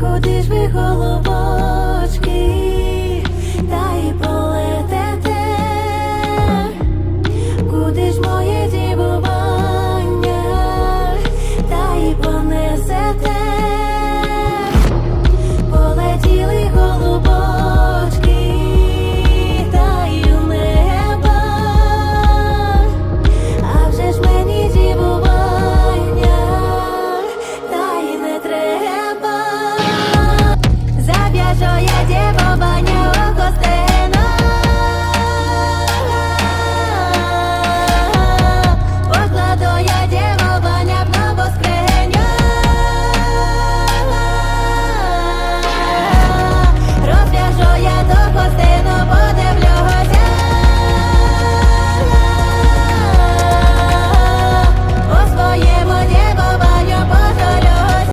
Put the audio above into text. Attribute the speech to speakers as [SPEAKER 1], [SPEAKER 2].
[SPEAKER 1] куди ж ви голова?